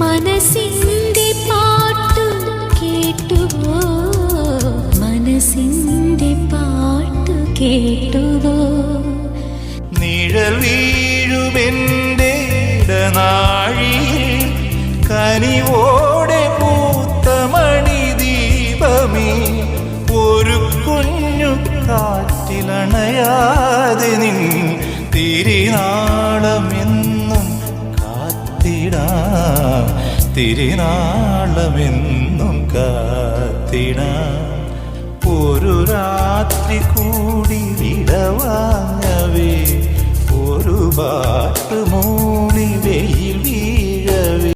മനസ്സിന്റെ പാട്ടു കേട്ടുവോ? മനസ്സിന്റെ പാട്ടു കേട്ടുവോ? നിഴൽ വീഴുമെന്റെ ഇടനാഴിയിൽ കനിവോടെ പൂത്ത മണി ദീപമേ ഒരു കുഞ്ഞു കാറ്റിലണയാതെ നിൻ തിരിനാളമെന്നും കാത്തിടാം. തിരിനാളമെന്നും കാത്തിടാം. ഒരു രാത്രി കൂടി വിടവാങ്ങവേ